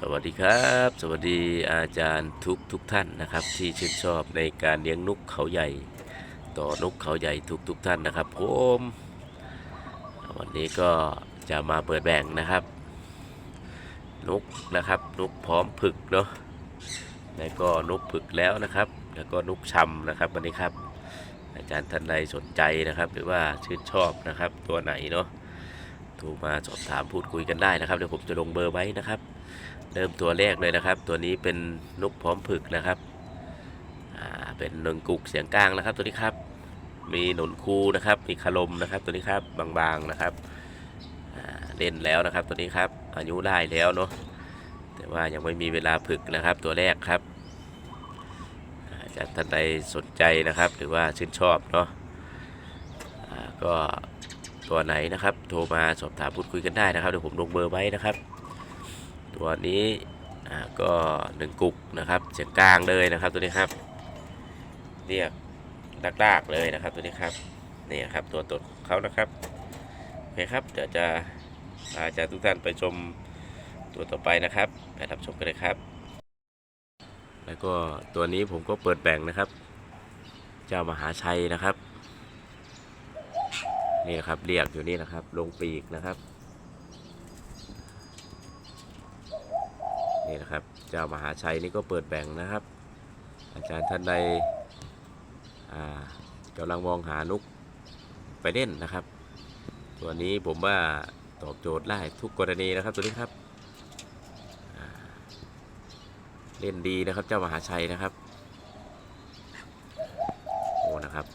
สวัสดีครับ สวัสดีอาจารย์ทุกทุกท่านนะครับ ที่ชื่นชอบในการเลี้ยงนกเขาใหญ่ ต่อนกเขาใหญ่ทุกทุกท่านนะครับผมวันนี้ก็จะมาเปิดแบ่งนะครับ นกนะครับนกพร้อมผึกเนาะแล้วก็นกผึกแล้วนะครับ แล้วก็นกชำนะครับวันนี้ครับ อาจารย์ท่านใดสนใจนะครับ หรือว่าชื่นชอบนะครับตัวไหนเนาะโทรมาสอบถามพูดคุยกันได้นะครับเดี๋ยวผมจะลงเบอร์ไว้นะครับ เริ่มตัวแรกเลยนะครับ ตัวนี้เป็นนกพร้อมผึกนะครับเป็นนึงกุกเสียงกลางนะครับ ตัวนี้ครับ มีหนุนคูนะครับ มีคารมนะครับ ตัวนี้ครับบางๆนะครับเล่นแล้วนะครับตัวนี้ครับ อายุได้แล้วเนาะแต่ว่ายังไม่มีเวลาผึกนะครับ ตัวแรกครับจาท่านใดสนใจนะครับ หรือว่าชื่นชอบเนาะก็ตัวไหนนะครับ โทรมาสอบถามพูดคุยกันได้นะครับเดี๋ยวผมลงเบอร์ไว้นะครับ ตัวนี้ก็หนึ่งกุกนะครับเสียงกลางเลยนะครับตัวนี้ครับเรียกลากๆเลยนะครับตัวนี้ครับนี่ครับตัวตนของเขานะครับโอเคครับเดี๋ยวจะพาอาจารย์ทุกท่านไปชมตัวต่อไปนะครับไปรับชมกันเลยครับ แล้วก็ตัวนี้ผมก็เปิดแบ่งนะครับ เจ้ามหาชัยนะครับ นี่นะครับเรียกอยู่นี่นะครับ ลงปีกนะครับ นี่นะครับเจ้ามหาชัยนี่ก็เปิดแบ่งนะครับ อาจารย์ท่านใดกำลังมองหานุกไปเล่นนะครับ ตัวนี้ผมว่าตอบโจทย์ได้ทุกกรณีนะครับตัวนี้ครับเล่นดีนะครับเจ้ามหาชัยนะครับโอ้นะครับ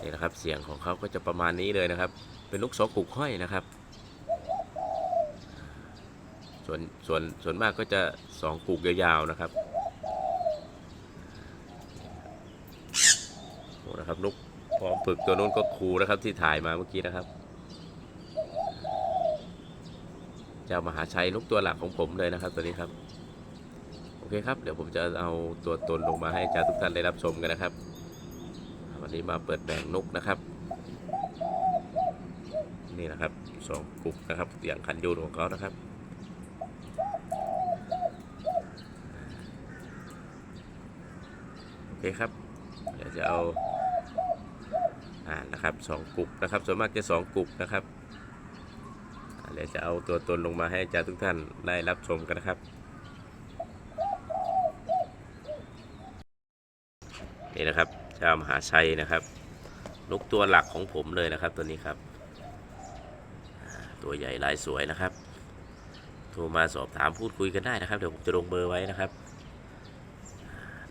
นี่นะครับเสียงของเขาก็จะประมาณนี้เลยนะครับ เป็นลูกสอกุกห้อยนะครับ ส่วนส่วนส่วนมากก็จะสองกุกยาวๆนะครับโอ้นะครับนุกพร้อมฝึกตัวนู้นก็ครูนะครับที่ถ่ายมาเมื่อกี้นะครับ เจ้ามหาชัยนกตัวหลักของผมเลยนะครับตัวนี้ครับ โอเคครับ เดี๋ยวผมจะเอาตัวตนลงมาให้อาจารย์ทุกท่านได้รับชมกันนะครับ วันนี้มาเปิดแบ่งนกนะครับ นี่นะครับสองกุกนะครับอย่างคันยูนของเขานะครับ โอ เคครับเดี๋ยวจะเอาอ่านะครับสองกลุกนะครับส่วนมากจะสองกลุกนะครับเดี๋ยวจะเอาตัวตนลงมาให้อาจารย์ทุกท่านได้รับชมกันนะครับนี่นะครับเจ้ามหาชัยนะครับนกตัวหลักของผมเลยนะครับตัวนี้ครับ ตัวใหญ่ลายสวยนะครับ โทรมาสอบถามพูดคุยกันได้นะครับ เดี๋ยวผมจะลงเบอร์ไว้นะครับ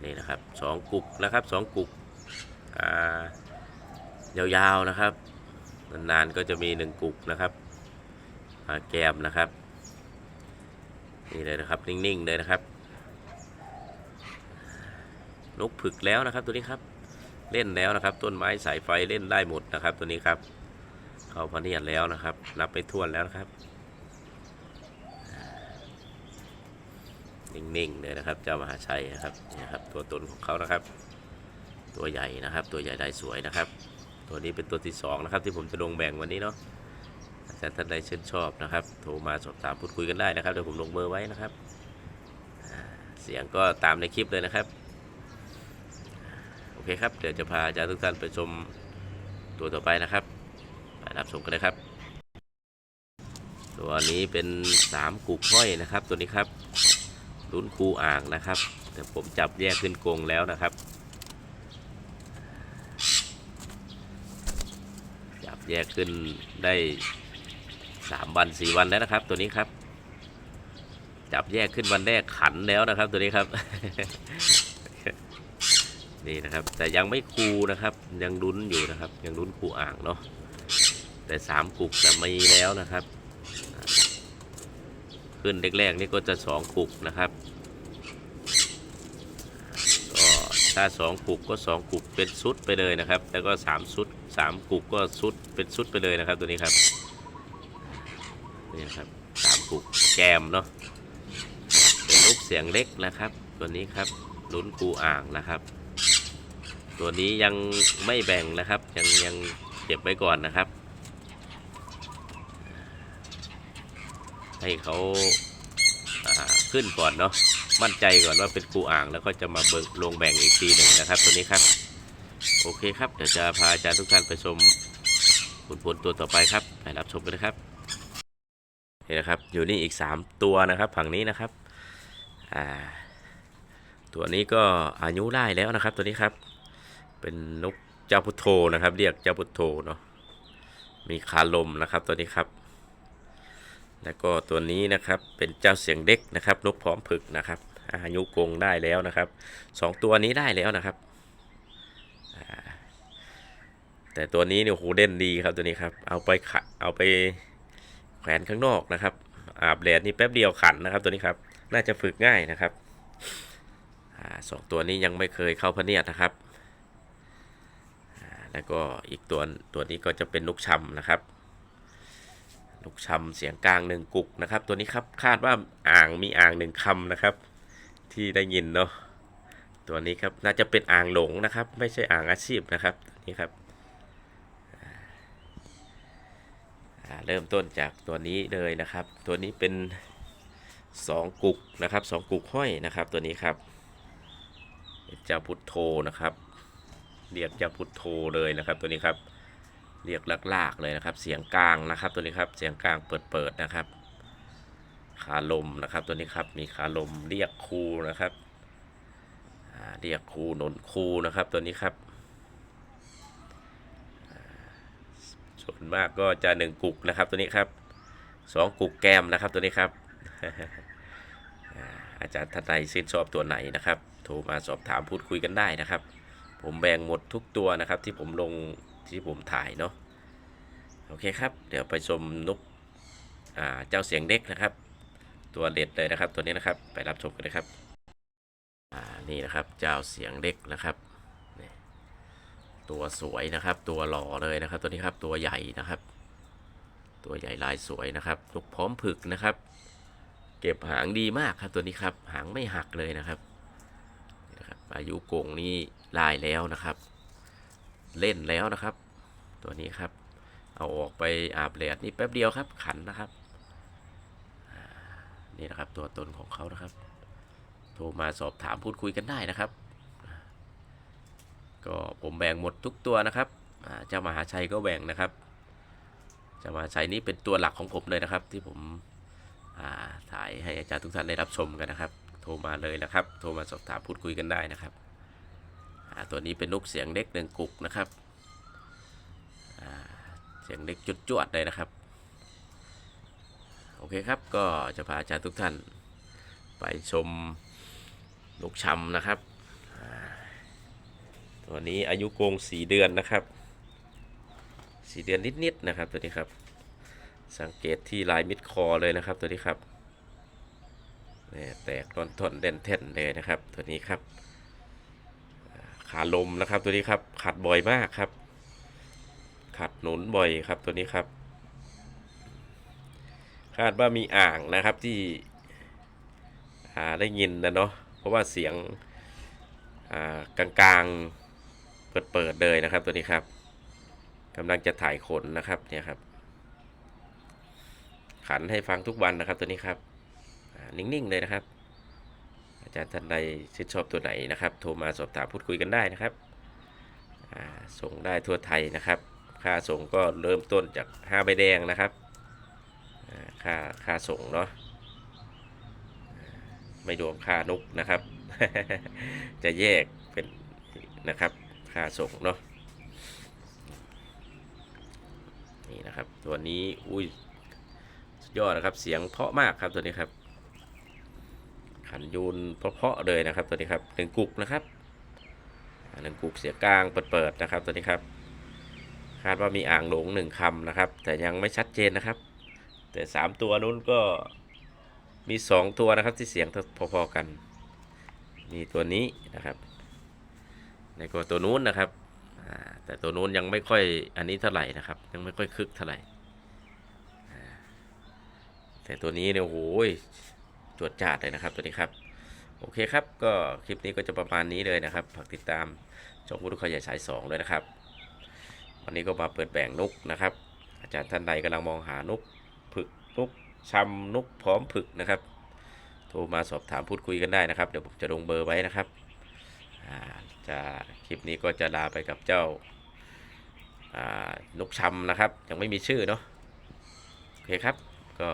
นี่นะครับสองกุกนะครับสองกุกยาวๆนะครับ นานๆก็จะมีหนึ่งกุกนะครับแกมนะครับนี่เลยนะครับนิ่งๆเลยนะครับนกผึกแล้วนะครับตัวนี้ครับเล่นแล้วนะครับ ต้นไม้สายไฟเล่นได้หมดนะครับ ตัวนี้ครับ เข้าพะเนียดแล้วนะครับ นับไปทวนแล้วนะครับ นิ่งๆเลยนะครับ เจ้ามหาชัยนะครับนี่ครับ ตัวตนของเขานะครับ ตัวใหญ่นะครับ ตัวใหญ่ได้สวยนะครับ ตัวนี้เป็นตัวที่สองนะครับที่ผมจะลงแบ่งวันนี้เนาะอาจารย์ท่านใดชื่นชอบนะครับ โทรมาสอบถามพูดคุยกันได้นะครับเดี๋ยวผมลงเบอร์ไว้นะครับ เสียงก็ตามในคลิปเลยนะครับโอเคครับเดี๋ยวจะพาอาจารย์ทุกท่านไปชมตัวต่อไปนะครับไปรับชมกันเลยครับ ตัวนี้เป็นสามกุกห้อยนะครับ ตัวนี้ครับ ลุ้นคูอ่างนะครับ แต่ผมจับแยกขึ้นกรงแล้วนะครับ จับแยกขึ้นได้สามวันสี่วันแล้วนะครับ ตัวนี้ครับ จับแยกขึ้นวันแรกขันแล้วนะครับ ตัวนี้ครับ นี่นะครับ แต่ยังไม่คูนะครับ ยังลุ้นอยู่นะครับ ยังลุ้นคูอ่างเนาะแต่สามกุกจะมีแล้วนะครับ ขึ้นแรกๆนี่ก็จะสองกุกนะครับก็ถ้าสองกุกก็สองกุกเป็นชุดไปเลยนะครับ แล้วก็สามชุดสามกุกก็ชุดเป็นชุดไปเลยนะครับตัวนี้ครับนี่ครับสามกุกแกมเนาะเป็นลูกเสียงเล็กนะครับ ตัวนี้ครับลุ้นกูอ่างนะครับ ตัวนี้ยังไม่แบ่งนะครับ ยังยังเก็บไว้ก่อนนะครับ ให้เขาขึ้นก่อนเนาะมั่นใจก่อนว่าเป็นกูอ่าง แล้วก็จะมาเบิกลงแบ่งอีกทีหนึ่งนะครับ ตัวนี้ครับ โอเคครับเดี๋ยวจะพาอาจารย์ทุกท่านไปชมผลผลตัวต่อไปครับไปรับชมกันนะครับนี่นะครับอยู่นี่อีก 3 ตัวนะครับฝั่งนี้นะครับอ่าตัวนี้ก็อายุได้แล้วนะครับ ตัวนี้ครับ เป็นนกเจ้าพุทโธนะครับ เรียกเจ้าพุทโธเนาะมีคาลมนะครับตัวนี้ครับ แล้วก็ตัวนี้นะครับเป็นเจ้าเสียงเด็กนะครับนกพร้อมผึกนะครับอายุกงได้แล้วนะครับสองตัวนี้ได้แล้วนะครับ แต่ตัวนี้เนี่ยโหเด่นดีครับตัวนี้ครับ เอาไปขะเอาไปแขวนข้างนอกนะครับ อาบแดดนี่แป๊บเดียวขันนะครับ ตัวนี้ครับ น่าจะฝึกง่ายนะครับอสองตัวนี้ยังไม่เคยเข้าพเนียดนะครับ แล้วก็อีกตัวตัวนี้ก็จะเป็นนกชำนะครับ ลูกชำเสียงกลางหนึ่งกุกนะครับ ตัวนี้ครับคาดว่าอ่างมีอ่างหนึ่งคำนะครับ ที่ได้ยินเนาะตัวนี้ครับน่าจะเป็นอ่างหลงนะครับ ไม่ใช่อ่างอาชีพนะครับนี่ครับเริ่มต้นจากตัวนี้เลยนะครับ ตัวนี้เป็นสองกุกนะครับสองกุกห้อยนะครับ ตัวนี้ครับเจ้าพุทโธนะครับเรียกเจ้าพุทโธเลยนะครับ ตัวนี้ครับ เรียกลากๆเลยนะครับ เสียงกลางนะครับตัวนี้ครับเสียงกลางเปิดๆนะครับ ขาลมนะครับตัวนี้ครับมีขาลมเรียกครูนะครับเรียกครูหนนครูนะครับตัวนี้ครับส่วนมากก็จะหนึ่งกุกนะครับตัวนี้ครับสองกุกแก้มนะครับตัวนี้ครับอาจารย์ท่านใดชื่นชอบตัวไหนนะครับ โทรมาสอบถามพูดคุยกันได้นะครับ ผมแบ่งหมดทุกตัวนะครับที่ผมลง ที่ผมถ่ายเนาะโอเคครับ เดี๋ยวไปชมนกเจ้าเสียงเด็กนะครับ ตัวเด็ดเลยนะครับ ตัวนี้นะครับไปรับชมกันเลยครับนี่นะครับเจ้าเสียงเด็กนะครับตัวสวยนะครับ ตัวหล่อเลยนะครับ ตัวนี้ครับตัวใหญ่นะครับ ตัวใหญ่ลายสวยนะครับนกพร้อมผึกนะครับ เก็บหางดีมากครับตัวนี้ครับหางไม่หักเลยนะครับนะครับอายุโกงนี้ลายแล้วนะครับ เล่นแล้วนะครับ ตัวนี้ครับ เอาออกไปอาบแดดนี่แป๊บเดียวครับ ขันนะครับนี่นะครับตัวตนของเขานะครับ โทรมาสอบถามพูดคุยกันได้นะครับ ก็ผมแบ่งหมดทุกตัวนะครับเจ้ามหาชัยก็แบ่งนะครับเจ้ามหาชัยนี้เป็นตัวหลักของผมเลยนะครับ ที่ผมถ่ายให้อาจารย์ทุกท่านได้รับชมกันนะครับ โทรมาเลยนะครับ โทรมาสอบถามพูดคุยกันได้นะครับ ตัวนี้เป็นนกเสียงเล็กหนึ่งกุกนะครับเสียงเล็กจุดจวดเลยนะครับ โอเคครับก็จะพาอาจารย์ทุกท่าน ไปชมนกชำนะครับ ตัวนี้อายุโกงสีเดือนนะครับสีเดือนนิดๆนะครับตัวนี้ครับ สังเกตที่ลายมิดคอเลยนะครับตัวนี้ครับแตกต้นทนเด่นเท่นเลยนะครับ ตัวนี้ครับ ขาลมนะครับ ตัวนี้ครับขัดบ่อยมากครับ ขัดหนุนบ่อยครับตัวนี้ครับ คาดว่ามีอ่างนะครับที่าได้ยินนะเนาะเพราะว่าเสียงกลางๆเปิดๆเลยนะครับตัวนี้ครับกำลังจะถ่ายขนนะครับเนี่ยครับ ขันให้ฟังทุกวันนะครับตัวนี้ครับนิ่งๆเลยนะครับ อาจารย์ท่านใดชื่นชอบตัวไหนนะครับ โทรมาสอบถามพูดคุยกันได้นะครับ ส่งได้ทั่วไทยนะครับ ค่าส่งก็เริ่มต้นจาก5ใบแดงนะครับค่าค่าส่งเนาะไม่รวมค่านกนะครับ จะแยกเป็นนะครับค่าส่งเนาะนี่นะครับ ตัวนี้อุ้ยยอดนะครับ เสียงเพาะมากครับตัวนี้ครับ ขันยูนเพาะๆเลยนะครับตัวนี้ครับหนึ่งกุกนะครับหนึ่งกุกเสียกลางเปิดๆนะครับตัวนี้ครับคาดว่ามีอ่างหลงหนึ่งคำนะครับ แต่ยังไม่ชัดเจนนะครับ แต่สามตัวนู้นก็มีสองตัวนะครับที่เสียงพอๆกัน มีตัวนี้นะครับ ในก็ตัวนู้นนะครับแต่ตัวนู้นยังไม่ค่อยอันนี้เท่าไหร่นะครับ ยังไม่ค่อยคึกเท่าไหร่แต่ตัวนี้เนี่ยโอ้โห จวดจาดเลยนะครับตัวนี้ครับโอเคครับก็คลิปนี้ก็จะประมาณนี้เลยนะครับฝากติดตามช่องพุทธคอยใหญ่สายสองเลยนะครับ วันนี้ก็มาเปิดแบ่งนกนะครับ อาจารย์ท่านใดกำลังมองหานกผึกนกชำนุกพร้อมผึกนะครับโทรมาสอบถามพูดคุยกันได้นะครับ เดี๋ยวผมจะลงเบอร์ไว้นะครับจะคลิปนี้ก็จะลาไปกับเจ้าานกชำนะครับ ยังไม่มีชื่อเนาะโอเคครับก็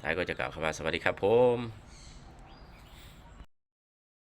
ท้ายก็จะกล่าวคำว่าสวัสดีครับผม